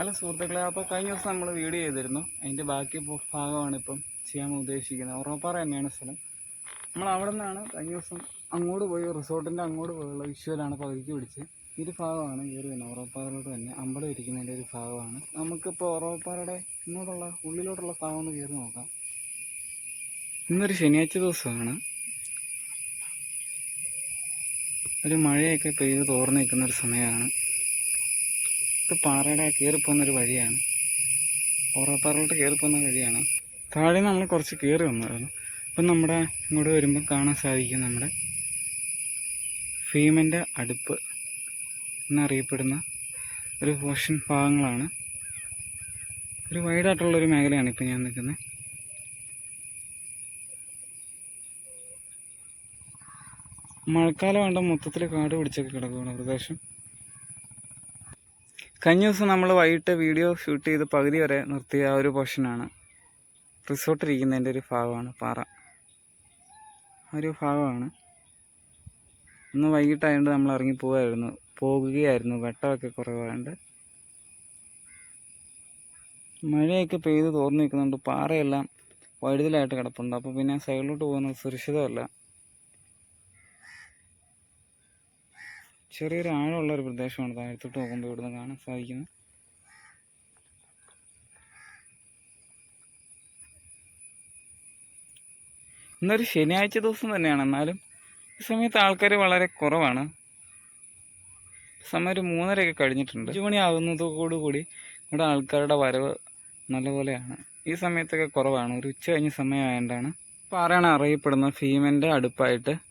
അല്ല സുഹൃത്തുക്കളെ അപ്പോൾ കഴിഞ്ഞ ദിവസം നമ്മൾ വീഡിയോ ചെയ്തിരുന്നു. അതിന്റെ ബാക്കി ഭാഗമാണ് ഇപ്പം ചെയ്യാൻ ഉദ്ദേശിക്കുന്നത്. ഉറവപ്പാറ തന്നെയാണ് സ്ഥലം. നമ്മൾ അവിടെ നിന്നാണ് കഴിഞ്ഞ ദിവസം അങ്ങോട്ട് പോയി റിസോർട്ടിന്റെ അങ്ങോട്ട് പോയുള്ള വിഷ്വലാണ് പകുതിക്ക് പിടിച്ച് ഈ ഒരു ഭാഗമാണ് കയറി വരുന്നത് ഉറവപ്പാറയിലോട്ട് തന്നെ അമ്പലം ഇരിക്കുന്നതിന്റെ ഒരു ഭാഗമാണ്. നമുക്കിപ്പോൾ ഉറവപ്പാറയുടെ ഇങ്ങോട്ടുള്ള ഉള്ളിലോട്ടുള്ള ഭാഗം ഒന്ന് കയറി നോക്കാം. ഇന്നൊരു ശനിയാഴ്ച ദിവസമാണ്. ഒരു മഴയൊക്കെ പെയ്ത് തോർന്നു നിൽക്കുന്ന ഒരു സമയമാണ്. ഇത് പാറയുടെ കയറി പോകുന്നൊരു വഴിയാണ്. ഓറോപ്പാറയിലോട്ട് കയറി പോകുന്ന വഴിയാണ്. താഴെ നമ്മൾ കുറച്ച് കയറി വന്നായിരുന്നു അപ്പം നമ്മുടെ ഇങ്ങോട്ട് വരുമ്പോൾ കാണാൻ സാധിക്കും നമ്മുടെ ഭീമന്റെ അടുപ്പ് എന്നറിയപ്പെടുന്ന ഒരു പോഷൻ ഭാഗങ്ങളാണ്. ഒരു വൈഡായിട്ടുള്ളൊരു മേഖലയാണ് ഇപ്പം ഞാൻ നിൽക്കുന്നത്. മഴക്കാലം വേണ്ട മൊത്തത്തിൽ കാട് പിടിച്ചൊക്കെ കിടക്കുകയാണ് പ്രദേശം. കഴിഞ്ഞ ദിവസം നമ്മൾ വൈകിട്ട് വീഡിയോ ഷൂട്ട് ചെയ്ത് പകുതി വരെ നിർത്തിയ ആ ഒരു പോർഷനാണ് റിസോർട്ട് ഇരിക്കുന്നതിന്റെ ഒരു ഭാഗമാണ് പാറ. ഒരു ഭാഗമാണ്. ഇന്ന് വൈകിട്ടായതുകൊണ്ട് നമ്മൾ ഇറങ്ങി പോവായിരുന്നു. പോകുകയായിരുന്നു വെട്ടമൊക്കെ കുറവായതുകൊണ്ട് മഴയൊക്കെ പെയ്ത് തോർന്നു നിൽക്കുന്നുണ്ട്. പാറയെല്ലാം വഴുതലായിട്ട് കിടപ്പുണ്ട്. അപ്പോൾ പിന്നെ സൈഡിലോട്ട് പോകുന്നത് സുരക്ഷിതമല്ല. ചെറിയൊരു ആഴമുള്ള ഒരു പ്രദേശമാണ് താഴത്തോട്ട് നോക്കുമ്പോൾ ഇവിടുന്ന് കാണാൻ സാധിക്കുന്നത്. ഇന്നൊരു ശനിയാഴ്ച ദിവസം തന്നെയാണ്. എന്നാലും ഈ സമയത്ത് ആൾക്കാർ വളരെ കുറവാണ്. സമയം ഒരു മൂന്നരയൊക്കെ കഴിഞ്ഞിട്ടുണ്ട്. അഞ്ച് മണി ആകുന്നതോടുകൂടി ഇവിടെ ആൾക്കാരുടെ വരവ് നല്ലപോലെയാണ്. ഈ സമയത്തൊക്കെ കുറവാണ്. ഒരു ഉച്ച കഴിഞ്ഞ സമയമായതുകൊണ്ടാണ് പാറയാണ് അറിയപ്പെടുന്ന ഭീമന്റെ അടുപ്പായിട്ട്.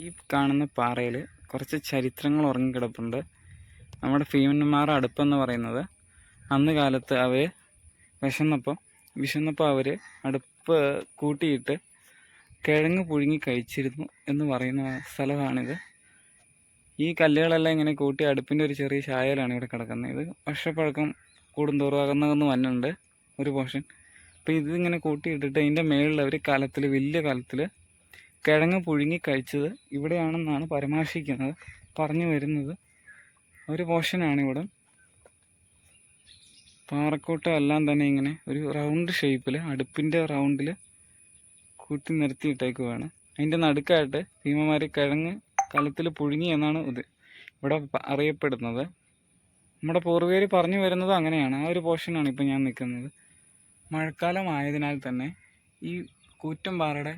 ഈ കാണുന്ന പാറയിൽ കുറച്ച് ചരിത്രങ്ങൾ ഉറങ്ങിക്കിടപ്പുണ്ട്. നമ്മുടെ ഭീമന്മാർ അടുപ്പെന്ന് പറയുന്നത്. അന്ന് കാലത്ത് അവർ വിശന്നപ്പോൾ വിശന്നപ്പോൾ അവർ അടുപ്പ് കൂട്ടിയിട്ട് കിഴങ്ങ് പുഴുങ്ങി കഴിച്ചിരുന്നു എന്ന് പറയുന്ന സ്ഥലമാണിത്. ഈ കല്ലുകളെല്ലാം ഇങ്ങനെ കൂട്ടി അടുപ്പിന്റെ ഒരു ചെറിയ ചായയിലാണ് ഇവിടെ കിടക്കുന്നത്. ഇത് വർഷപ്പഴക്കം കൂടുന്തോറും അകന്നകന്ന് ഒരു പോർഷൻ. അപ്പോൾ ഇതിങ്ങനെ കൂട്ടിയിട്ടിട്ട് അതിന്റെ മേളിൽ അവർ കാലത്തിൽ വലിയ കാലത്തിൽ കിഴങ്ങ് പുഴുങ്ങി കഴിച്ചത് ഇവിടെയാണെന്നാണ് പരാമർശിക്കുന്നത്. പറഞ്ഞു വരുന്നത് ഒരു പോർഷനാണ് ഇവിടെ പാറക്കൂട്ടം എല്ലാം തന്നെ ഇങ്ങനെ ഒരു റൗണ്ട് ഷേപ്പിൽ അടുപ്പിന്റെ റൗണ്ടിൽ കൂട്ടി നിർത്തിയിട്ടേക്കുവാണ് അതിന്റെ നടുക്കായിട്ട് ഭീമമാർ കിഴങ്ങ് കലത്തിൽ പുഴുങ്ങി എന്നാണ് ഇത് ഇവിടെ അറിയപ്പെടുന്നത്. നമ്മുടെ പൂർവികർ പറഞ്ഞു വരുന്നത് അങ്ങനെയാണ്. ആ ഒരു പോർഷനാണ് ഇപ്പം ഞാൻ നിൽക്കുന്നത്. മഴക്കാലം ആയതിനാൽ തന്നെ ഈ കൂറ്റൻ പാറയുടെ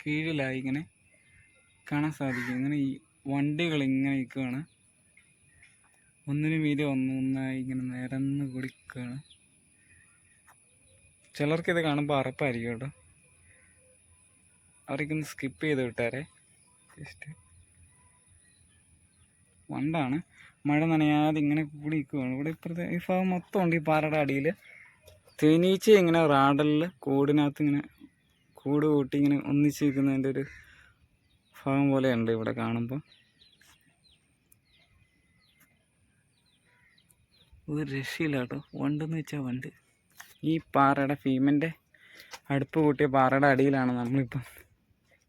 കീഴിലായി ഇങ്ങനെ കാണാൻ സാധിക്കും. ഇങ്ങനെ ഈ വണ്ടികൾ ഇങ്ങനെ നിൽക്കുകയാണ്. ഒന്നിനു മീതെ ഒന്നൊന്നായി ഇങ്ങനെ നിരന്ന് കുടിക്കുകയാണ്. ഇത് കാണുമ്പോൾ അറപ്പായിരിക്കും കേട്ടോ. അവർക്കൊന്ന് സ്കിപ്പ് ചെയ്ത് വിട്ടാരെ. ജസ്റ്റ് വണ്ടാണ്. മഴ നനയാതെ ഇങ്ങനെ കൂടി നിൽക്കുകയാണ്. ഇവിടെ ഇപ്പുറത്തെ ഈ ഭാഗം മൊത്തം ഉണ്ട് ഈ പാറയുടെ അടിയിൽ. തേനീച്ച ഇങ്ങനെ റാഡലിൽ കൂടിനകത്ത് ഇങ്ങനെ കൂട് കൂട്ടി ഇങ്ങനെ ഒന്നിച്ച് നിൽക്കുന്നതിന്റെ ഒരു ഭാഗം പോലെയുണ്ട് ഇവിടെ കാണുമ്പോൾ ഒരു രക്ഷയില്ല കേട്ടോ വണ്ടെന്ന് വെച്ചാൽ വണ്ട്. ഈ പാറയുടെ ഭീമന്റെ അടുപ്പ് കൂട്ടിയ പാറയുടെ അടിയിലാണ് നമ്മളിപ്പം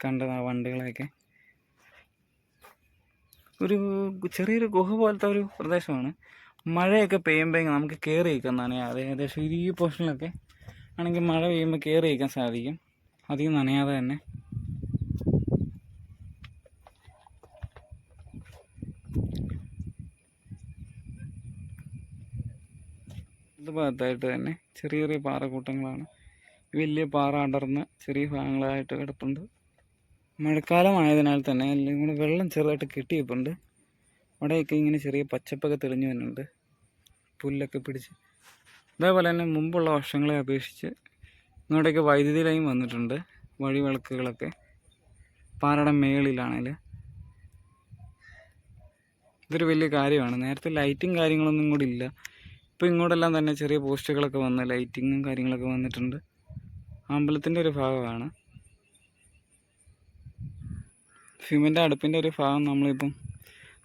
കണ്ടത് ആ വണ്ടുകളെയൊക്കെ. ഒരു ചെറിയൊരു ഗുഹ പോലത്തെ ഒരു പ്രദേശമാണ്. മഴയൊക്കെ പെയ്യുമ്പോൾ നമുക്ക് കയറി നിൽക്കുന്നതാണ് ഏകദേശം ഈ പോർഷനിലൊക്കെ ആണെങ്കിൽ മഴ പെയ്യുമ്പോൾ കയറി നിൽക്കാൻ സാധിക്കും. അധികം നനയാതെ തന്നെ. ഭാഗത്തായിട്ട് തന്നെ ചെറിയ ചെറിയ പാറക്കൂട്ടങ്ങളാണ്. വലിയ പാറ അടർന്ന് ചെറിയ ഭാഗങ്ങളായിട്ട് കിടപ്പുണ്ട്. മഴക്കാലം ആയതിനാൽ തന്നെ എല്ലാം കൂടെ വെള്ളം ചെറുതായിട്ട് കെട്ടിയിപ്പുണ്ട് അവിടെയൊക്കെ ഇങ്ങനെ ചെറിയ പച്ചപ്പൊക്കെ തെളിഞ്ഞു വരുന്നുണ്ട്. പുല്ലൊക്കെ പിടിച്ച്. അതേപോലെ തന്നെ മുമ്പുള്ള വർഷങ്ങളെ അപേക്ഷിച്ച് ഇങ്ങോട്ടേക്ക് വൈദ്യുതി ലൈൻ വന്നിട്ടുണ്ട് വഴിവിളക്കുകളൊക്കെ. പാറയുടെ മേളിലാണെങ്കിൽ ഇതൊരു വലിയ കാര്യമാണ്. നേരത്തെ ലൈറ്റും കാര്യങ്ങളൊന്നും കൂടി ഇല്ല. ഇപ്പോൾ ഇങ്ങോട്ടെല്ലാം തന്നെ ചെറിയ പോസ്റ്റുകളൊക്കെ വന്ന് ലൈറ്റിങ്ങും കാര്യങ്ങളൊക്കെ വന്നിട്ടുണ്ട്. അമ്പലത്തിന്റെ ഒരു ഭാഗമാണ്. സിമെന്റ് അടുപ്പിന്റെ ഒരു ഭാഗം നമ്മളിപ്പം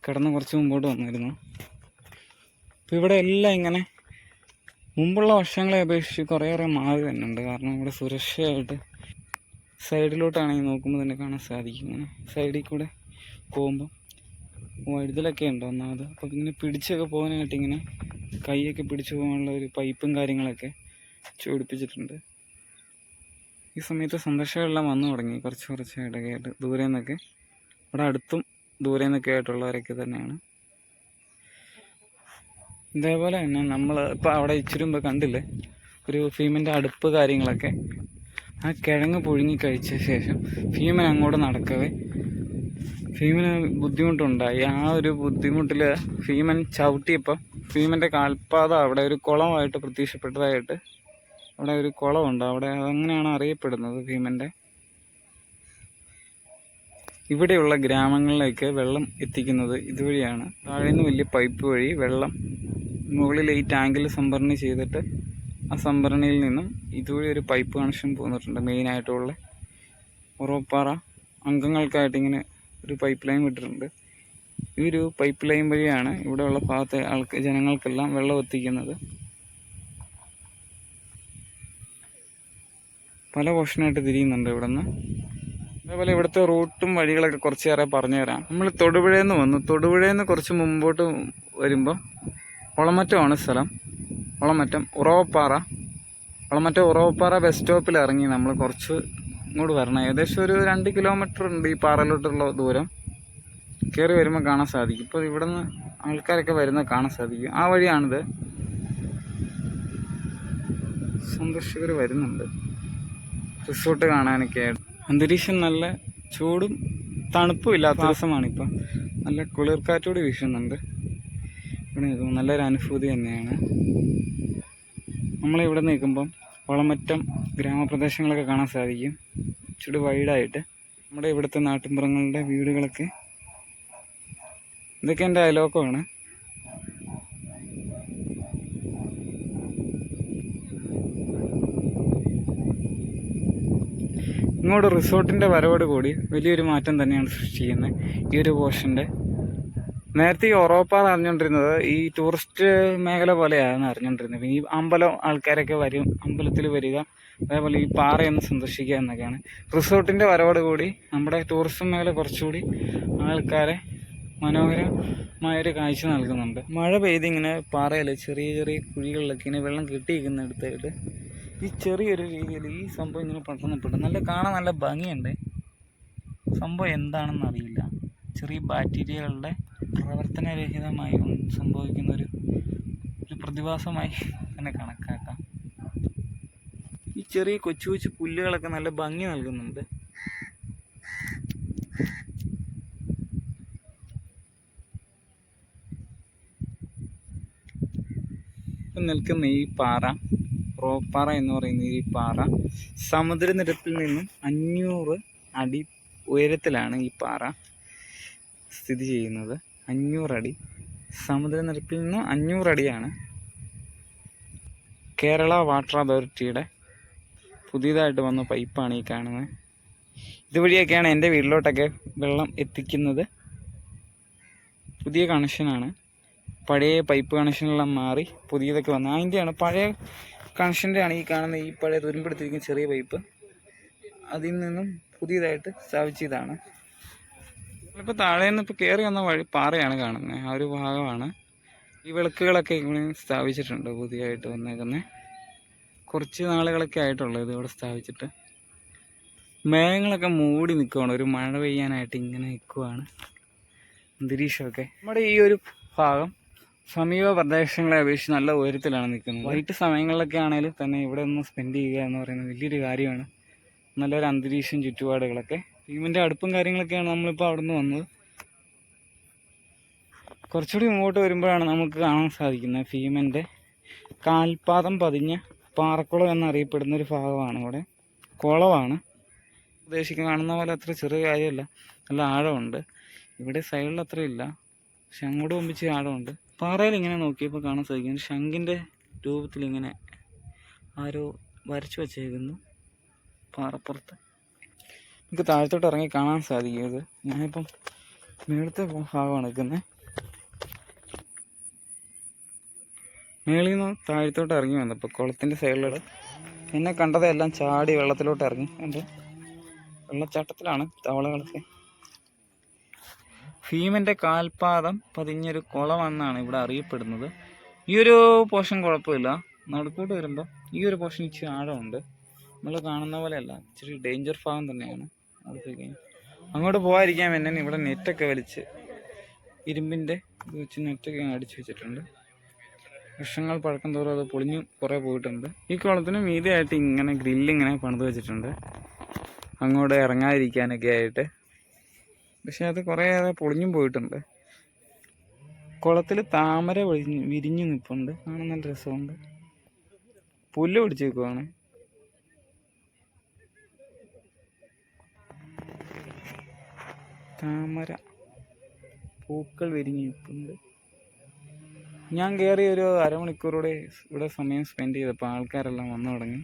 കിടന്ന് കുറച്ച് മുമ്പോട്ട് വന്നിരുന്നു. അപ്പോൾ ഇവിടെ എല്ലാം ഇങ്ങനെ മുമ്പുള്ള വർഷങ്ങളെ അപേക്ഷിച്ച് കുറേയേറെ മാറി തന്നെയുണ്ട് കാരണം ഇവിടെ സുരക്ഷയായിട്ട് സൈഡിലോട്ടാണെങ്കിൽ നോക്കുമ്പോൾ തന്നെ കാണാൻ സാധിക്കും. ഇങ്ങനെ സൈഡിൽ കൂടെ പോകുമ്പം വഴുതലൊക്കെ ഉണ്ട്? ഒന്നാമത് അപ്പോൾ ഇങ്ങനെ പിടിച്ചൊക്കെ പോകാനായിട്ട് ഇങ്ങനെ കൈയൊക്കെ പിടിച്ചു പോകാനുള്ള ഒരു പൈപ്പും കാര്യങ്ങളൊക്കെ ചൂടിപ്പിച്ചിട്ടുണ്ട്. ഈ സമയത്ത് സന്ദർശകരെല്ലാം വന്നു തുടങ്ങി. കുറച്ച് കുറച്ച് ആയിട്ട് ദൂരെ നിന്നൊക്കെ. ഇവിടെ അടുത്തും ദൂരെ നിന്നൊക്കെ ആയിട്ടുള്ളവരൊക്കെ തന്നെയാണ്. ഇതേപോലെ തന്നെ നമ്മൾ ഇപ്പോൾ അവിടെ ഇച്ചിരി മുമ്പ് കണ്ടില്ലേ? ഒരു ഫീമിന്റെ അടുപ്പ് കാര്യങ്ങളൊക്കെ. ആ കിഴങ്ങ് പുഴുങ്ങി കഴിച്ച ശേഷം ഭീമൻ അങ്ങോട്ട് നടക്കവേ. ഭീമന് ബുദ്ധിമുട്ടുണ്ടായി. ആ ഒരു ബുദ്ധിമുട്ടിൽ ഭീമൻ ചവിട്ടിയപ്പോൾ ഭീമന്റെ കാൽപാദം അവിടെ ഒരു കുളമായിട്ട് പ്രത്യക്ഷപ്പെട്ടതായിട്ട് അവിടെ ഒരു കുളമുണ്ട്. അവിടെ അങ്ങനെയാണ് അറിയപ്പെടുന്നത് ഭീമന്റെ ഇവിടെയുള്ള ഗ്രാമങ്ങളിലേക്ക് വെള്ളം എത്തിക്കുന്നത് ഇതുവഴിയാണ്. താഴെ നിന്ന് വലിയ പൈപ്പ് വഴി വെള്ളം മുകളിൽ ഈ ടാങ്കിൽ സംഭരണി ചെയ്തിട്ട് ആ സംഭരണിയിൽ നിന്നും ഇതുവഴി ഒരു പൈപ്പ് കണക്ഷൻ പോന്നിട്ടുണ്ട് മെയിനായിട്ടുള്ള ഉറവപ്പാറ അംഗങ്ങൾക്കായിട്ട് ഇങ്ങനെ ഒരു പൈപ്പ് ലൈൻ വിട്ടിട്ടുണ്ട്. ഈ ഒരു പൈപ്പ് ലൈൻ വഴിയാണ് ഇവിടെയുള്ള ഭാഗത്തെ ആൾക്ക് ജനങ്ങൾക്കെല്ലാം വെള്ളം എത്തിക്കുന്നത്. പല പോഷനായിട്ട് തിരിയുന്നുണ്ട് ഇവിടെ നിന്ന് അതേപോലെ ഇവിടുത്തെ റൂട്ടും വഴികളൊക്കെ കുറച്ചേറെ പറഞ്ഞു തരാം നമ്മൾ തൊടുപുഴയിൽ നിന്ന് വന്നു. തൊടുപുഴയിൽ നിന്ന് കുറച്ച് മുമ്പോട്ട് വരുമ്പോൾ ഒളമറ്റമാണ് സ്ഥലം. ഒളമറ്റം ഉറവപ്പാറ. ഒളമറ്റം ഉറവപ്പാറ ബസ് സ്റ്റോപ്പിൽ ഇറങ്ങി നമ്മൾ കുറച്ച് ഇങ്ങോട്ട് വരണം. ഏകദേശം ഒരു രണ്ട് കിലോമീറ്റർ ഉണ്ട് ഈ പാറയിലോട്ടുള്ള ദൂരം. കയറി വരുമ്പോൾ കാണാൻ സാധിക്കും. ഇപ്പോൾ ഇവിടെ നിന്ന് ആൾക്കാരൊക്കെ വരുന്നത് കാണാൻ സാധിക്കും. ആ വഴിയാണിത്. സന്ദർശകർ വരുന്നുണ്ട്. റിസോർട്ട് കാണാനൊക്കെ ആയിട്ട്. അന്തരീക്ഷം നല്ല ചൂടും തണുപ്പും ഇല്ലാത്ത ദിവസമാണിപ്പോൾ നല്ല കുളിർക്കാറ്റോട് വീശുന്നുണ്ട്. ഇവിടെ നിൽക്കുമ്പോൾ നല്ലൊരു അനുഭൂതി തന്നെയാണ്. നമ്മളിവിടെ നിൽക്കുമ്പം വളമറ്റം ഗ്രാമപ്രദേശങ്ങളൊക്കെ കാണാൻ സാധിക്കും. ഇച്ചിരി വൈഡായിട്ട് നമ്മുടെ ഇവിടുത്തെ നാട്ടിൻപുറങ്ങളുടെ വീടുകളൊക്കെ. ഇതൊക്കെ എന്റെ അയലോക്കമാണ് ഇങ്ങോട്ട് റിസോർട്ടിന്റെ വരവോട് കൂടി വലിയൊരു മാറ്റം തന്നെയാണ് സൃഷ്ടിക്കുന്നത് ഈ ഒരു പോർഷന്റെ നേരത്തെ ഈ എന്ന് അറിഞ്ഞുകൊണ്ടിരുന്നത് ഈ ടൂറിസ്റ്റ് മേഖല പോലെയാണ് അറിഞ്ഞുകൊണ്ടിരുന്നത് ഈ അമ്പലം ആൾക്കാരൊക്കെ വരും അമ്പലത്തിൽ വരിക അതേപോലെ ഈ പാറയൊന്ന് സന്ദർശിക്കുക എന്നൊക്കെയാണ്. റിസോർട്ടിന്റെ വരവോട് കൂടി നമ്മുടെ ടൂറിസം മേഖല കുറച്ചുകൂടി ആൾക്കാരെ മനോഹരമായൊരു കാഴ്ച നൽകുന്നുണ്ട്. മഴ പെയ്തിങ്ങനെ പാറയിൽ ചെറിയ ചെറിയ കുഴികളിലൊക്കെ ഇങ്ങനെ വെള്ളം കെട്ടിയിരിക്കുന്നിടത്തായിട്ട് ഈ ചെറിയൊരു രീതിയിൽ ഈ സംഭവം ഇങ്ങനെ പെട്ടെന്ന് നല്ല കാണാൻ നല്ല ഭംഗിയുണ്ട്. സംഭവം എന്താണെന്ന് അറിയില്ല ചെറിയ ബാക്ടീരിയകളുടെ പ്രവർത്തനരഹിതമായി സംഭവിക്കുന്ന ഒരു ഒരു പ്രതിഭാസമായി തന്നെ കണക്കാക്കാം. ഈ ചെറിയ കൊച്ചു കൊച്ചു പുല്ലുകളൊക്കെ നല്ല ഭംഗി നൽകുന്നുണ്ട്. നിൽക്കുന്ന ഈ പാറ റോപ്പാറ എന്ന് പറയുന്ന ഈ പാറ സമുദ്രനിരപ്പിൽ നിന്നും അഞ്ഞൂറ് അടി ഉയരത്തിലാണ് ഈ പാറ. സ്ഥിതി ചെയ്യുന്നത് അഞ്ഞൂറടി. സമുദ്രനിരപ്പിൽ നിന്ന് അഞ്ഞൂറടിയാണ് കേരള വാട്ടർ അതോറിറ്റിയുടെ പുതിയതായിട്ട് വന്ന പൈപ്പാണ് ഈ കാണുന്നത്. ഇതുവഴിയൊക്കെയാണ് എന്റെ വീട്ടിലോട്ടൊക്കെ വെള്ളം എത്തിക്കുന്നത്. പുതിയ കണക്ഷനാണ്. പഴയ പൈപ്പ് കണക്ഷനെല്ലാം മാറി പുതിയതൊക്കെ വന്നു. അതിന്റെയാണ് പഴയ കണക്ഷന്റെ ആണ് ഈ കാണുന്ന ഈ പഴയ തുരുമ്പെടുത്തിരിക്കുന്ന ചെറിയ പൈപ്പ്. അതിൽ നിന്നും പുതിയതായിട്ട് സ്ഥാപിച്ചതാണ്. ഇപ്പോൾ താഴെ നിന്ന് ഇപ്പോൾ കയറി വന്ന വഴി പാറയാണ് കാണുന്നത് ആ ഒരു ഭാഗമാണ്. ഈ വിളക്കുകളൊക്കെ ഇവിടെ സ്ഥാപിച്ചിട്ടുണ്ട് പുതിയതായിട്ട് വന്നേക്കുന്നത് കുറച്ച് നാളുകളൊക്കെ ആയിട്ടുള്ളൂ ഇതിവിടെ സ്ഥാപിച്ചിട്ട്. മേഘങ്ങളൊക്കെ മൂടി നിൽക്കുവാണ് ഒരു മഴ പെയ്യാനായിട്ട് ഇങ്ങനെ നിൽക്കുവാണ് അന്തരീക്ഷമൊക്കെ. നമ്മുടെ ഈ ഒരു ഭാഗം സമീപ പ്രദേശങ്ങളെ അപേക്ഷിച്ച് നല്ല ഉയരത്തിലാണ് നിൽക്കുന്നത്. വൈകിട്ട് സമയങ്ങളിലൊക്കെ ആണെങ്കിലും തന്നെ ഇവിടെ ഒന്ന് സ്പെൻഡ് ചെയ്യുക എന്ന് പറയുന്നത് വലിയൊരു കാര്യമാണ്. നല്ലൊരു അന്തരീക്ഷം ചുറ്റുപാടുകളൊക്കെ ടീമിന്റെ അടുപ്പും കാര്യങ്ങളൊക്കെയാണ് നമ്മളിപ്പോൾ അവിടെ നിന്ന് വന്നത്. കുറച്ചുകൂടി മുമ്പോട്ട് വരുമ്പോഴാണ് നമുക്ക് കാണാൻ സാധിക്കുന്നത് ഭീമന്റെ കാൽപാദം പതിഞ്ഞ പാറക്കുളം എന്നറിയപ്പെടുന്ന ഒരു ഭാഗമാണ് ഇവിടെ. കുളമാണ് ഉദ്ദേശിക്കുന്ന കാണുന്ന പോലെ അത്ര ചെറിയ കാര്യമല്ല. നല്ല ആഴമുണ്ട്. ഇവിടെ സൈഡിൽ അത്ര ഇല്ല. പക്ഷെ അങ്ങോട്ട് മുമ്പിച്ച് ആഴമുണ്ട്. പാറയിൽ ഇങ്ങനെ നോക്കിയപ്പോൾ കാണാൻ സാധിക്കും ശംഖിന്റെ രൂപത്തിൽ ഇങ്ങനെ ആരോ വരച്ചു വച്ചേക്കുന്നു. പാറപ്പുറത്ത്. നമുക്ക് താഴത്തോട്ട് ഇറങ്ങി കാണാൻ സാധിക്കും ഇത് ഞാനിപ്പം മേളത്തെ ഭാഗമാണ് നിൽക്കുന്നത്. മേളിൽ നിന്ന് താഴത്തോട്ട് ഇറങ്ങി വന്നപ്പോൾ കുളത്തിന്റെ സൈഡിലൂടെ എന്നെ കണ്ടതെല്ലാം ചാടി വെള്ളത്തിലോട്ട് ഇറങ്ങി. എന്റെ വെള്ളച്ചാട്ടത്തിലാണ് തവളകളൊക്കെ. ഭീമന്റെ കാൽപാദം പതിഞ്ഞൊരു കുളമെന്നാണ് ഇവിടെ അറിയപ്പെടുന്നത്. ഈ ഒരു പോർഷൻ കുഴപ്പമില്ല. നടുക്കോട്ട് വരുമ്പോൾ ഈ ഒരു പോർഷൻ ഇച്ചിരി ആഴമുണ്ട്. നമ്മൾ കാണുന്ന പോലെയല്ല. ഇച്ചിരി ഡേഞ്ചർ ഭാഗം തന്നെയാണ്. അങ്ങോട്ട് പോകാതിരിക്കാൻ വേണ്ടി ഇവിടെ നെറ്റൊക്കെ വലിച്ച് ഇരുമ്പിന്റെ ഇത് വെച്ച് നെറ്റൊക്കെ അടിച്ചു വെച്ചിട്ടുണ്ട്. വർഷങ്ങൾ പഴക്കം തോറും അത് പൊളിഞ്ഞു കുറേ പോയിട്ടുണ്ട്. ഈ കുളത്തിന് മീതിയായിട്ട് ഇങ്ങനെ ഗ്രില്ലിങ്ങനെ പണിത് വെച്ചിട്ടുണ്ട്. അങ്ങോട്ട് ഇറങ്ങാതിരിക്കാനൊക്കെ ആയിട്ട്. പക്ഷെ അത് കുറേ പൊളിഞ്ഞും പോയിട്ടുണ്ട്. കുളത്തിൽ താമര വിരിഞ്ഞു നിൽപ്പുണ്ട് കാണാൻ നല്ല രസമുണ്ട്. പുല്ല് പിടിച്ച് നിൽക്കുവാണ് താമര. പൂക്കൾ വിരിഞ്ഞ് നിൽപ്പുണ്ട്. ഞാൻ കയറി ഒരു അരമണിക്കൂറോടെ ഇവിടെ സമയം സ്പെൻഡ് ചെയ്തപ്പോൾ ആൾക്കാരെല്ലാം വന്നു തുടങ്ങി.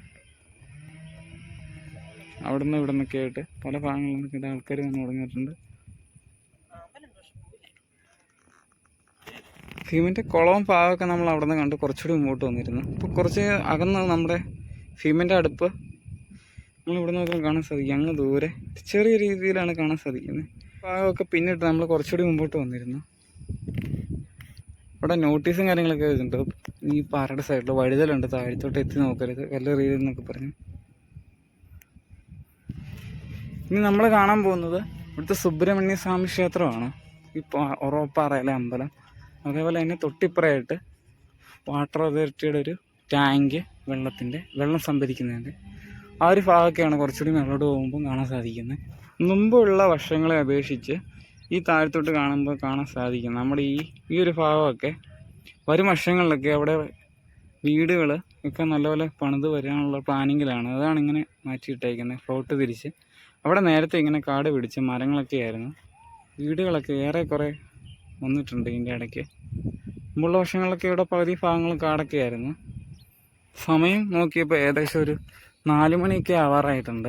അവിടുന്ന് ഇവിടെ നിന്നൊക്കെ ആയിട്ട് പല ഭാഗങ്ങളിൽ നിന്നൊക്കെ ആൾക്കാർ വന്നു തുടങ്ങിയിട്ടുണ്ട്. ഭീമന്റെ കുളവും പാവമൊക്കെ നമ്മൾ അവിടെ നിന്ന് കണ്ട് കുറച്ചുകൂടി മുമ്പോട്ട് വന്നിരുന്നു. അപ്പോൾ കുറച്ച് അകന്ന് നമ്മുടെ ഭീമന്റെ അടുപ്പ്. നമ്മൾ ഇവിടെ നോക്കാൻ കാണാൻ സാധിക്കും. അങ്ങ് ദൂരെ. ചെറിയ രീതിയിലാണ് കാണാൻ സാധിക്കുന്നത്. പാവമൊക്കെ പിന്നിട്ട് നമ്മൾ കുറച്ചുകൂടി മുമ്പോട്ട് വന്നിരുന്നു. ഇവിടെ നോട്ടീസും കാര്യങ്ങളൊക്കെ ഇതുണ്ട് ഈ പാറയുടെ സൈഡിൽ വഴുതലുണ്ട്. താഴത്തോട്ട് എത്തി നോക്കരുത്. എന്നൊക്കെ പറഞ്ഞു. ഇനി നമ്മൾ കാണാൻ പോകുന്നത് ഇവിടുത്തെ സുബ്രഹ്മണ്യ സ്വാമി ക്ഷേത്രമാണ്. ഈ ഉറവപ്പാറയിലെ അമ്പലം. അതേപോലെ തന്നെ തൊട്ടിപ്പുറയായിട്ട് വാട്ടർ അതോറിറ്റിയുടെ ഒരു ടാങ്ക് വെള്ളത്തിന്റെ വെള്ളം സംഭരിക്കുന്നതിന്റെ ആ ഒരു ഭാഗമൊക്കെയാണ് കുറച്ചുകൂടി മേളോട്ട് പോകുമ്പോൾ കാണാൻ സാധിക്കുന്നത്. മുമ്പുള്ള വർഷങ്ങളെ അപേക്ഷിച്ച് ഈ താഴത്തോട്ട് കാണുമ്പോൾ കാണാൻ സാധിക്കും. നമ്മുടെ ഈ ഈ ഒരു ഭാഗമൊക്കെ വരും വർഷങ്ങളിലൊക്കെ അവിടെ വീടുകൾ ഒക്കെ നല്ലപോലെ പണിത് വരാനുള്ള പ്ലാനിങ്ങിലാണ്. അതാണ് ഇങ്ങനെ മാറ്റിയിട്ടേക്കുന്നത്. ഫ്ലോട്ട് തിരിച്ച്. അവിടെ നേരത്തെ ഇങ്ങനെ കാട് പിടിച്ച് മരങ്ങളൊക്കെ ആയിരുന്നു. വീടുകളൊക്കെ ഏറെക്കുറെ വന്നിട്ടുണ്ട് ഇതിന്റെ ഇടയ്ക്ക്. മുമ്പുള്ള വർഷങ്ങളിലൊക്കെ ഇവിടെ പകുതി ഭാഗങ്ങളും കാടൊക്കെ ആയിരുന്നു. സമയം നോക്കിയപ്പോൾ ഏകദേശം ഒരു നാല് മണിയൊക്കെ ആവാറായിട്ടുണ്ട്.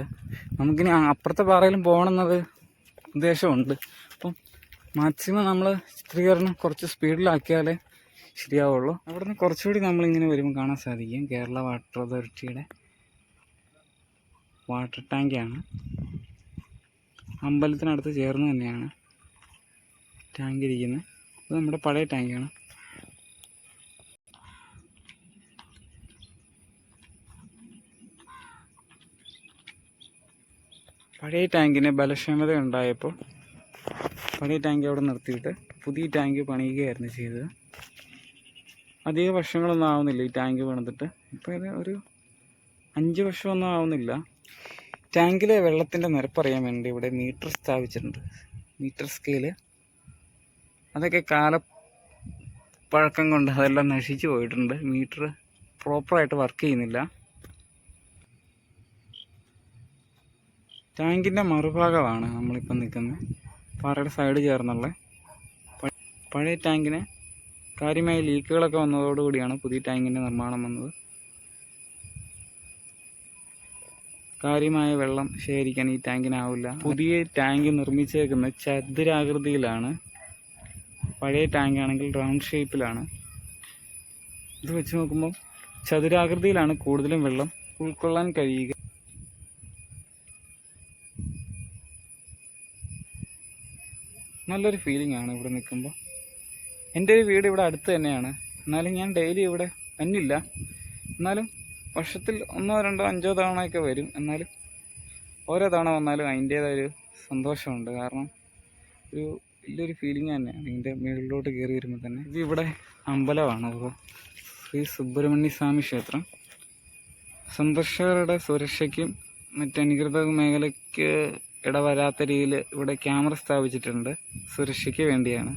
നമുക്കിനി അപ്പുറത്തെ പാറയിലും പോകണമെന്നത് ഉദ്ദേശമുണ്ട്. അപ്പം മാക്സിമം നമ്മൾ ചിത്രീകരണം കുറച്ച് സ്പീഡിലാക്കിയാലേ ശരിയാവുള്ളൂ. അവിടെ നിന്ന് കുറച്ചുകൂടി നമ്മളിങ്ങനെ വരുമ്പോൾ കാണാൻ സാധിക്കും. കേരള വാട്ടർ അതോറിറ്റിയുടെ വാട്ടർ ടാങ്കാണ് അമ്പലത്തിനടുത്ത് ചേർന്ന് തന്നെയാണ് ടാങ്ക് ഇരിക്കുന്നത്. ഇത് നമ്മുടെ പഴയ ടാങ്കാണ് പഴയ ടാങ്കിന് ബലക്ഷമത ഉണ്ടായപ്പോൾ പഴയ ടാങ്ക് അവിടെ നിർത്തിയിട്ട് പുതിയ ടാങ്ക് പണിയുകയായിരുന്നു ചെയ്തത്. അധിക വർഷങ്ങളൊന്നും ആവുന്നില്ല ഈ ടാങ്ക് പണിതിട്ട്. ഇപ്പോൾ ഇത് ഒരു അഞ്ച് വർഷമൊന്നും ആവുന്നില്ല. ടാങ്കിലെ വെള്ളത്തിന്റെ നിരപ്പറിയാൻ വേണ്ടി ഇവിടെ മീറ്റർ സ്ഥാപിച്ചിട്ടുണ്ട്. Metre scale. അതൊക്കെ കാല പഴക്കം കൊണ്ട് അതെല്ലാം നശിച്ചു പോയിട്ടുണ്ട്. മീറ്റർ പ്രോപ്പറായിട്ട് വർക്ക് ചെയ്യുന്നില്ല. ടാങ്കിന്റെ മറുഭാഗമാണ് നമ്മളിപ്പം നിൽക്കുന്നത്. പാറയുടെ സൈഡ് ചേർന്നുള്ള പഴയ ടാങ്കിന് കാര്യമായ ലീക്കുകളൊക്കെ വന്നതോടുകൂടിയാണ് പുതിയ ടാങ്കിന്റെ നിർമ്മാണം വന്നത്. കാര്യമായ വെള്ളം ശേഖരിക്കാൻ ഈ ടാങ്കിനാവില്ല. പുതിയ ടാങ്ക് നിർമ്മിച്ചേക്കുന്നത് ചതുരാകൃതിയിലാണ് പഴയ ടാങ്ക് ആണെങ്കിൽ റൗണ്ട് ഷേപ്പിലാണ് ഇത് വെച്ച് നോക്കുമ്പോൾ ചതുരാകൃതിയിലാണ് കൂടുതലും വെള്ളം ഉൾക്കൊള്ളാൻ കഴിയുക. നല്ലൊരു ഫീലിംഗ് ആണ് ഇവിടെ നിൽക്കുമ്പോൾ എന്റെ ഒരു വീട് ഇവിടെ അടുത്ത് തന്നെയാണ്. എന്നാലും ഞാൻ ഡെയിലി ഇവിടെ തന്നില്ല എന്നാലും വർഷത്തിൽ ഒന്നോ രണ്ടോ അഞ്ചോ തവണയൊക്കെ വരും. എന്നാലും ഓരോ തവണ വന്നാലും അതിന്റേതായൊരു സന്തോഷമുണ്ട്. കാരണം ഒരു വലിയൊരു ഫീലിംഗ് തന്നെയാണ് ഇതിന്റെ മുകളിലോട്ട് കയറി വരുമ്പോൾ തന്നെ. ഇത് ഇവിടെ അമ്പലമാണ്. അപ്പോൾ ശ്രീ സുബ്രഹ്മണ്യ സ്വാമി ക്ഷേത്രം. സന്ദർശകരുടെ സുരക്ഷയ്ക്കും മറ്റനുകൃത മേഖലയ്ക്ക് ഇടവരാത്ത രീതിയിൽ ഇവിടെ ക്യാമറ സ്ഥാപിച്ചിട്ടുണ്ട്. സുരക്ഷയ്ക്ക് വേണ്ടിയാണ്.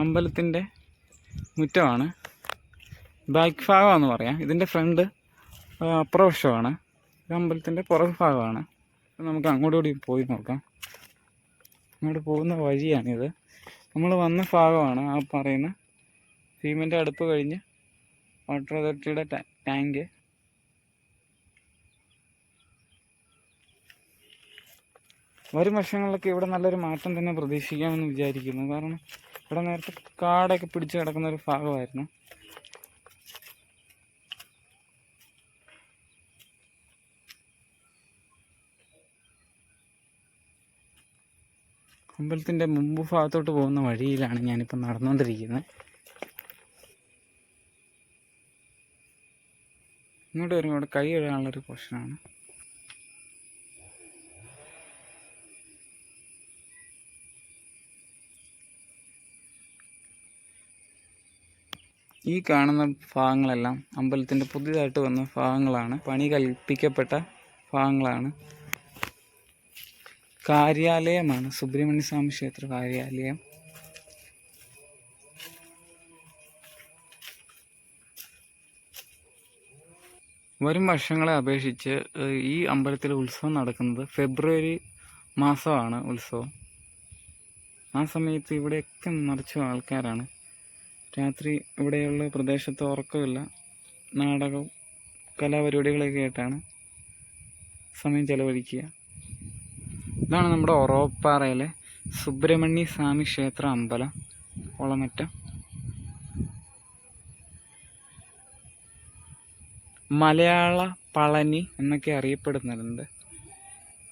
അമ്പലത്തിന്റെ മുറ്റമാണ്. ബാക്ക് ഭാഗമാണെന്ന് പറയാം. ഇതിന്റെ ഫ്രണ്ട് അപ്രവശമാണ് ഇത് അമ്പലത്തിന്റെ പുറകു ഭാഗമാണ്. നമുക്ക് അങ്ങോട്ട് കൂടി പോയി നോക്കാം. അങ്ങോട്ട് പോകുന്ന വഴിയാണിത്. നമ്മൾ വന്ന ഭാഗമാണ് ആ പറയുന്ന സീമെന്റ് അടുപ്പ് കഴിഞ്ഞ് വാട്ടർ അതോറിറ്റിയുടെ ടാങ്ക്. വരും വർഷങ്ങളിലൊക്കെ ഇവിടെ നല്ലൊരു മാറ്റം തന്നെ പ്രതീക്ഷിക്കാമെന്ന് വിചാരിക്കുന്നു. കാരണം ഇവിടെ നേരത്തെ കാടൊക്കെ പിടിച്ചു കിടക്കുന്ന ഒരു ഭാഗമായിരുന്നു. അമ്പലത്തിന്റെ മുമ്പ് ഭാഗത്തോട്ട് പോകുന്ന വഴിയിലാണ് ഞാനിപ്പോൾ നടന്നുകൊണ്ടിരിക്കുന്നത്. ഇങ്ങോട്ട് വരുമ്പോൾ കൈ കഴുകാനുള്ളൊരു പോർഷനാണ്. ഈ കാണുന്ന ഭാഗങ്ങളെല്ലാം അമ്പലത്തിന്റെ പുതിയതായിട്ട് വന്ന ഭാഗങ്ങളാണ്. പണി കൽപ്പിക്കപ്പെട്ട ഭാഗങ്ങളാണ്. കാര്യാലയമാണ് സുബ്രഹ്മണ്യ സ്വാമി ക്ഷേത്ര കാര്യാലയം. വരും വർഷങ്ങളെ അപേക്ഷിച്ച് ഈ അമ്പലത്തിൽ ഉത്സവം നടക്കുന്നത് ഫെബ്രുവരി മാസമാണ് ഉത്സവം. ആ സമയത്ത് ഇവിടെയൊക്കെ നിറച്ച ആൾക്കാരാണ്. രാത്രി ഇവിടെയുള്ള പ്രദേശത്ത് ഉറക്കമില്ല. നാടകം കലാപരിപാടികളൊക്കെ ആയിട്ടാണ് സമയം ചെലവഴിക്കുക. ഇതാണ് നമ്മുടെ ഒറോപ്പാറയിലെ സുബ്രഹ്മണ്യ സ്വാമി ക്ഷേത്ര അമ്പലം ഒളമറ്റം മലയാള പളനി എന്നൊക്കെ അറിയപ്പെടുന്നുണ്ട്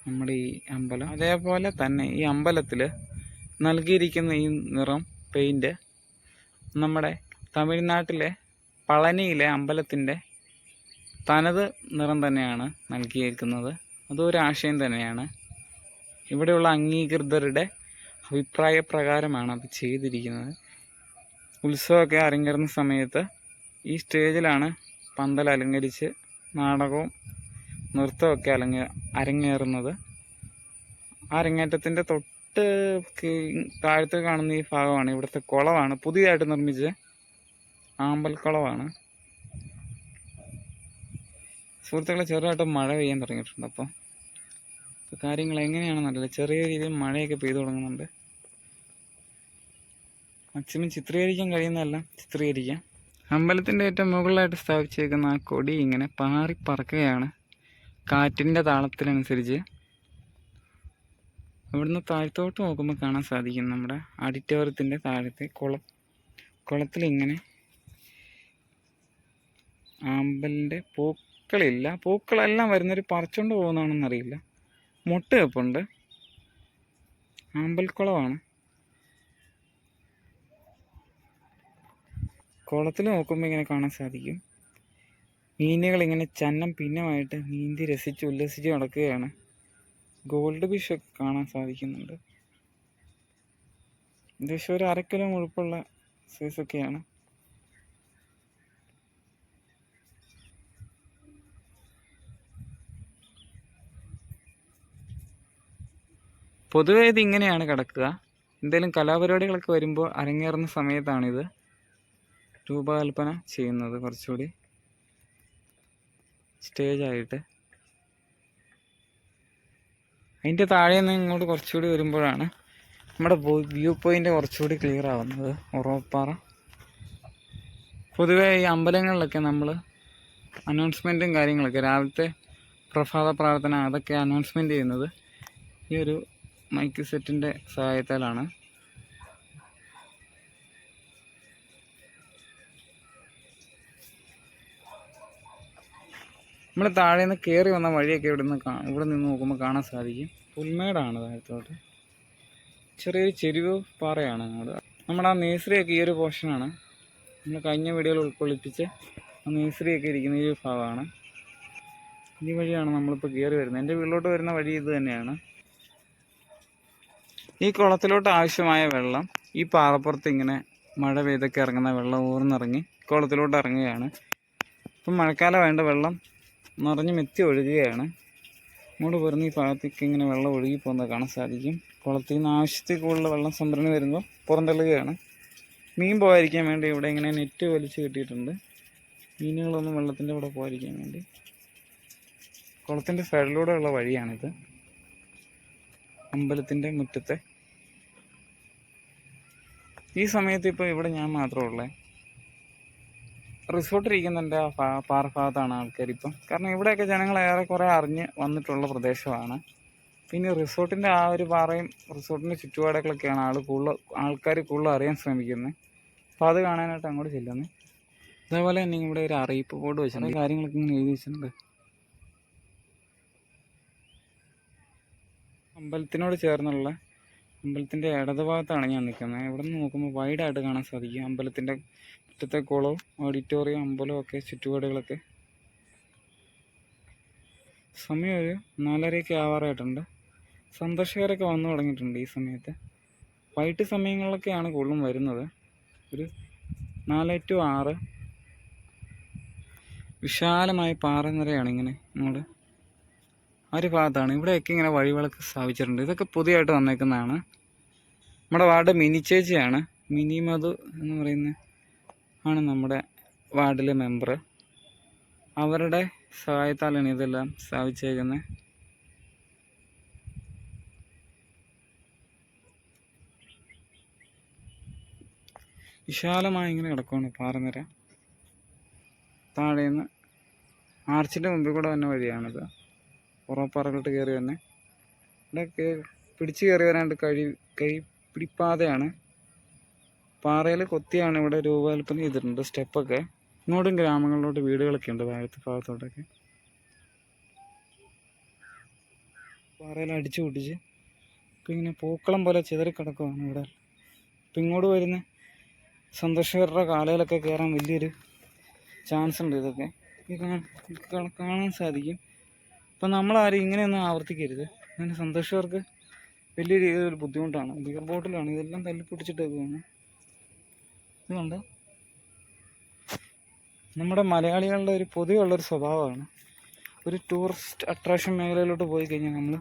നമ്മുടെ ഈ അമ്പലം. അതേപോലെ തന്നെ ഈ അമ്പലത്തിൽ നൽകിയിരിക്കുന്ന ഈ നിറം പെയിന്റ് നമ്മുടെ തമിഴ്നാട്ടിലെ പളനിയിലെ അമ്പലത്തിന്റെ തനത് നിറം തന്നെയാണ് നൽകിയിരിക്കുന്നത്. അതൊരു ആശയം തന്നെയാണ്. ഇവിടെയുള്ള അംഗീകൃതരുടെ അഭിപ്രായ പ്രകാരമാണ് അത് ചെയ്തിരിക്കുന്നത്. ഉത്സവമൊക്കെ അരങ്ങേറുന്ന സമയത്ത് ഈ സ്റ്റേജിലാണ് പന്തൽ അലങ്കരിച്ച് നാടകവും നൃത്തമൊക്കെ അലങ്ങ അരങ്ങേറുന്നത്. അരങ്ങേറ്റത്തിന്റെ തൊട്ട് താഴത്ത് കാണുന്ന ഈ ഭാഗമാണ്. ഇവിടുത്തെ കുളമാണ്. പുതിയതായിട്ട് നിർമ്മിച്ച ആമ്പൽക്കുളമാണ് സുഹൃത്തുക്കളെ ചെറുതായിട്ട് മഴ പെയ്യാൻ തുടങ്ങിയിട്ടുണ്ട്. അപ്പോൾ കാര്യങ്ങൾ എങ്ങനെയാണെന്നറിയില്ല ചെറിയ രീതിയിൽ മഴയൊക്കെ പെയ്തു തുടങ്ങുന്നുണ്ട്. മാക്സിമം ചിത്രീകരിക്കാൻ കഴിയുന്നതെല്ലാം. ചിത്രീകരിക്കാം. അമ്പലത്തിന്റെ ഏറ്റവും മുകളിലായിട്ട് സ്ഥാപിച്ചേക്കുന്ന ആ കൊടി ഇങ്ങനെ പാറി പറക്കുകയാണ്. കാറ്റിന്റെ താളത്തിനനുസരിച്ച് ഇവിടുന്ന് താഴത്തോട്ട് നോക്കുമ്പോൾ കാണാൻ സാധിക്കും നമ്മുടെ ആഡിറ്റോറിയത്തിന്റെ താഴത്തെ കുളം. കുളത്തിലിങ്ങനെ ആമ്പലിന്റെ പൂക്കളില്ല. പൂക്കളെല്ലാം വരുന്നൊരു പറിച്ചുകൊണ്ട് പോകുന്നതാണെന്നറിയില്ല. മുട്ട വെപ്പുണ്ട് ആമ്പൽക്കുളമാണ്. കുളത്തിൽ നോക്കുമ്പോൾ ഇങ്ങനെ കാണാൻ സാധിക്കും. മീനുകൾ ഇങ്ങനെ ചന്നം പിന്നമായിട്ട് നീന്തി രസിച്ച് ഉല്ലസിച്ച് നടക്കുകയാണ്. ഗോൾഡ് ഫിഷ് ഒക്കെ കാണാൻ സാധിക്കുന്നുണ്ട്. ഏകദേശം ഒരു അരക്കിലോ കിലോ മുഴുപ്പുള്ള സൈസൊക്കെയാണ് പൊതുവേ ഇത് ഇങ്ങനെയാണ് കിടക്കുക. എന്തെങ്കിലും കലാപരിപാടികളൊക്കെ വരുമ്പോൾ അരങ്ങേറുന്ന സമയത്താണിത്. രൂപകൽപ്പന ചെയ്യുന്നത് കുറച്ചുകൂടി സ്റ്റേജായിട്ട്. അതിന്റെ താഴെ നിന്ന് ഇങ്ങോട്ട് കുറച്ചുകൂടി വരുമ്പോഴാണ് നമ്മുടെ വ്യൂ പോയിന്റ് കുറച്ചുകൂടി ക്ലിയർ ആവുന്നത്. ഉറവപ്പാറ പൊതുവേ ഈ അമ്പലങ്ങളിലൊക്കെ നമ്മൾ അനൗൺസ്മെന്റും കാര്യങ്ങളൊക്കെ രാവിലത്തെ പ്രഭാത പ്രാർത്ഥന അതൊക്കെ അനൗൺസ്മെന്റ് ചെയ്യുന്നത് ഈ ഒരു മൈക്ക് സെറ്റിന്റെ സഹായത്താലാണ്. നമ്മൾ താഴെ നിന്ന് കയറി വന്ന വഴിയൊക്കെ ഇവിടെ നിന്ന് ഇവിടെ നിന്ന് നോക്കുമ്പോൾ കാണാൻ സാധിക്കും. പുൽമേടാണ് താഴത്തോട്ട്. ചെറിയൊരു ചെരുവ് പാറയാണ് അങ്ങോട്ട്. നമ്മുടെ ആ നേഴ്സറിയൊക്കെ ഈ ഒരു പോർഷനാണ് നമ്മൾ കഴിഞ്ഞ വീഡിയോയിൽ ഉൾക്കൊള്ളിപ്പിച്ച് ആ നേഴ്സറിയൊക്കെ ഇരിക്കുന്ന ഈ ഒരു ഭാഗമാണ്. ഈ വഴിയാണ് നമ്മളിപ്പോൾ കയറി വരുന്നത്. എന്റെ വീട്ടിലോട്ട് വരുന്ന വഴി ഇത് തന്നെയാണ്. ഈ കുളത്തിലോട്ട് ആവശ്യമായ വെള്ളം ഈ പാറപ്പുറത്ത് ഇങ്ങനെ മഴ പെയ്തൊക്കെ ഇറങ്ങുന്ന വെള്ളം ഊർന്നിറങ്ങി കുളത്തിലോട്ട് ഇറങ്ങുകയാണ്. ഇപ്പം മഴക്കാലം വേണ്ട വെള്ളം നിറഞ്ഞ് മെത്തി ഒഴുകുകയാണ്. ഇങ്ങോട്ട് വരുന്ന ഈ ഭാഗത്തേക്ക് ഇങ്ങനെ വെള്ളം ഒഴുകി പോകുന്നത് കാണാൻ സാധിക്കും. കുളത്തിൽ നിന്ന് ആവശ്യത്തിൽ കൂടുതൽ വെള്ളം സംഭരണി വരുമ്പോൾ പുറന്തള്ളുകയാണ്. മീൻ പോകാതിരിക്കാൻ വേണ്ടി ഇവിടെ ഇങ്ങനെ നെറ്റ് വലിച്ച് കെട്ടിയിട്ടുണ്ട്. മീനുകളൊന്നും വെള്ളത്തിന്റെ കൂടെ പോകാതിരിക്കാൻ വേണ്ടി. കുളത്തിന്റെ സൈഡിലൂടെയുള്ള വഴിയാണിത്. അമ്പലത്തിന്റെ മുറ്റത്തെ. ഈ സമയത്ത് ഇപ്പോൾ ഇവിടെ ഞാൻ മാത്രമേ ഉള്ളേ. റിസോർട്ട് ഇരിക്കുന്നുണ്ട്. ആ ഭാ- പാറഭാഗത്താണ് ആൾക്കാർ ഇപ്പം. കാരണം ഇവിടെയൊക്കെ ജനങ്ങൾ ഏറെക്കുറെ അറിഞ്ഞ് വന്നിട്ടുള്ള പ്രദേശമാണ്. പിന്നെ റിസോർട്ടിന്റെ ആ ഒരു പാറയും റിസോർട്ടിന്റെ ചുറ്റുപാടുകളൊക്കെയാണ് ആൾ കൂടുതൽ ആൾക്കാർ കൂടുതൽ അറിയാൻ ശ്രമിക്കുന്നത്. അപ്പോൾ അത് കാണാനായിട്ട് അങ്ങോട്ട് ചെല്ലുന്നത് അതേപോലെ തന്നെ ഇവിടെ ഒരു അറിയിപ്പ് ബോർഡ് വെച്ചിട്ടുണ്ട്. കാര്യങ്ങളൊക്കെ ഇങ്ങനെ എഴുതി വെച്ചിട്ടുണ്ട്. അമ്പലത്തിനോട് ചേർന്നുള്ള അമ്പലത്തിന്റെ ഇടതുഭാഗത്താണ് ഞാൻ നിൽക്കുന്നത്. ഇവിടെ നിന്ന് നോക്കുമ്പോൾ വൈഡായിട്ട് കാണാൻ സാധിക്കും. അമ്പലത്തിന്റെ മുറ്റത്തെ കുളവും ഓഡിറ്റോറിയം അമ്പലവും ഒക്കെ ചുറ്റുപാടുകളൊക്കെ. സമയം ഒരു നാലരയൊക്കെ ആവാറായിട്ടുണ്ട്. സന്ദർശകരൊക്കെ വന്നു തുടങ്ങിയിട്ടുണ്ട് ഈ സമയത്ത്. വൈകിട്ട് സമയങ്ങളിലൊക്കെയാണ് കൂടുതലും വരുന്നത്. ഒരു നാല് ടു ആറ് വിശാലമായ പാറ നിരയാണ് ഇങ്ങനെ നമ്മൾ ആ ഒരു ഭാഗത്താണ്. ഇവിടെയൊക്കെ ഇങ്ങനെ വഴിവിളക്ക് സ്ഥാപിച്ചിട്ടുണ്ട്. ഇതൊക്കെ പുതിയതായിട്ട് വന്നേക്കുന്നതാണ്. നമ്മുടെ വാർഡ് മിനി ചേച്ചിയാണ്. മിനി മധു എന്ന് പറയുന്ന ആണ് നമ്മുടെ വാർഡിലെ മെമ്പർ അവരുടെ സഹായത്താലാണ് ഇതെല്ലാം സ്ഥാപിച്ചേക്കുന്നത് വിശാലമായി ഇങ്ങനെ കിടക്കുകയാണ് പാറനിര. താഴേന്ന് ആർച്ചിന്റെ മുമ്പിൽ കൂടെ വന്ന വഴിയാണിത്. ഉറപ്പാറകളിട്ട് കയറി വന്നെ. ഇവിടെ പിടിച്ച് കയറി വരാണ്ട് കഴി കൈ പിടിപ്പാതയാണ്. പാറയിൽ കൊത്തിയാണ് ഇവിടെ രൂപകൽപ്പന ചെയ്തിട്ടുണ്ട് സ്റ്റെപ്പൊക്കെ. ഇങ്ങോട്ടും ഗ്രാമങ്ങളിലോട്ട് വീടുകളൊക്കെ ഉണ്ട് താഴത്തെ ഭാഗത്തോട്ടൊക്കെ. പാറയിൽ അടിച്ചു പൊട്ടിച്ച്. ഇപ്പം ഇങ്ങനെ പൂക്കളം പോലെ ചിതറിക്കിടക്കുവാണ് ഇവിടെ. ഇപ്പം ഇങ്ങോട്ട് വരുന്ന സന്ദർശകരുടെ കാലയിലൊക്കെ കയറാൻ വലിയൊരു ചാൻസ് ഉണ്ട് ഇതൊക്കെ കാണാൻ സാധിക്കും. അപ്പം നമ്മളാരും ഇങ്ങനെയൊന്നും ആവർത്തിക്കരുത്. അങ്ങനെ സന്തോഷവർക്ക് വലിയ രീതിയിൽ ബുദ്ധിമുട്ടാണ്. ബിയർ ബോട്ടിലാണ് ഇതെല്ലാം തല്ലിപ്പൊട്ടിച്ചിട്ടേക്കുവാണ് ഇതുകൊണ്ട് നമ്മുടെ മലയാളികളുടെ ഒരു പൊതുവെയുള്ളൊരു സ്വഭാവമാണ്. ഒരു ടൂറിസ്റ്റ് അട്രാക്ഷൻ മേഖലയിലോട്ട് പോയി കഴിഞ്ഞാൽ നമ്മൾ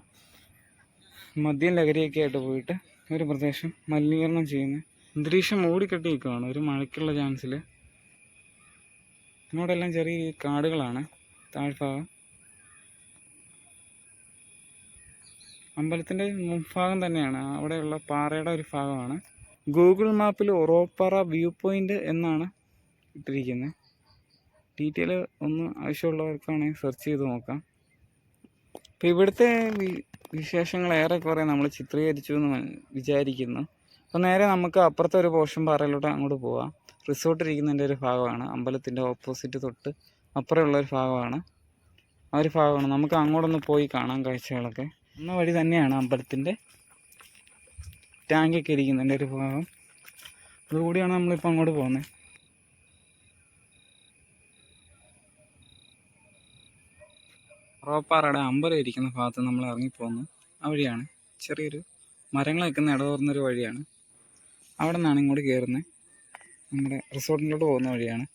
മദ്യം ലഹരിയൊക്കെ ആയിട്ട് പോയിട്ട് ഒരു പ്രദേശം മലിനീകരണം ചെയ്യുന്ന. അന്തരീക്ഷം മൂടിക്കെട്ടി നിൽക്കുകയാണ് ഒരു മഴയ്ക്കുള്ള ചാൻസിൽ ഇങ്ങോട്ടെല്ലാം ചെറിയ കാടുകളാണ്. താഴ്ഭാഗം. അമ്പലത്തിന്റെ മുൻഭാഗം തന്നെയാണ്. അവിടെയുള്ള പാറയുടെ ഒരു ഭാഗമാണ്. ഗൂഗിൾ മാപ്പിൽ ഒറോപ്പാറ വ്യൂ പോയിന്റ് എന്നാണ് ഇട്ടിരിക്കുന്നത്. ഡീറ്റെയിൽ ഒന്ന് ആവശ്യമുള്ളവർക്കാണെങ്കിൽ സെർച്ച് ചെയ്ത് നോക്കാം. അപ്പോൾ ഇവിടുത്തെ വിശേഷങ്ങൾ ഏറെക്കുറെ നമ്മൾ ചിത്രീകരിച്ചു എന്ന് വിചാരിക്കുന്നു. അപ്പോൾ നേരെ നമുക്ക് അപ്പുറത്തെ ഒരു പോഷൻ പാറയിലോട്ട് അങ്ങോട്ട് പോവാം. റിസോർട്ട് ഇരിക്കുന്നതിന്റെ ഒരു ഭാഗമാണ്. അമ്പലത്തിന്റെ ഓപ്പോസിറ്റ് തൊട്ട് അപ്പുറമുള്ള ഒരു ഭാഗമാണ്. ആ ഒരു ഭാഗമാണ്. നമുക്ക് അങ്ങോട്ടൊന്ന് പോയി കാണാം കാഴ്ചകളൊക്കെ. എന്ന വഴി തന്നെയാണ് അമ്പലത്തിന്റെ ടാങ്കൊക്കെ ഇരിക്കുന്നതിന്റെ ഒരു ഭാഗം. അതുകൂടിയാണ് നമ്മളിപ്പോൾ അങ്ങോട്ട് പോകുന്നത്. റോപ്പാറയുടെ അമ്പലം ഇരിക്കുന്ന ഭാഗത്ത് നമ്മൾ ഇറങ്ങിപ്പോകുന്നു ആ വഴിയാണ്. ചെറിയൊരു മരങ്ങൾ നിൽക്കുന്ന ഇടതോർന്നൊരു വഴിയാണ്. അവിടെ നിന്നാണ് ഇങ്ങോട്ട് കയറുന്നത്. നമ്മുടെ റിസോർട്ടിലോട്ട് പോകുന്ന വഴിയാണ്.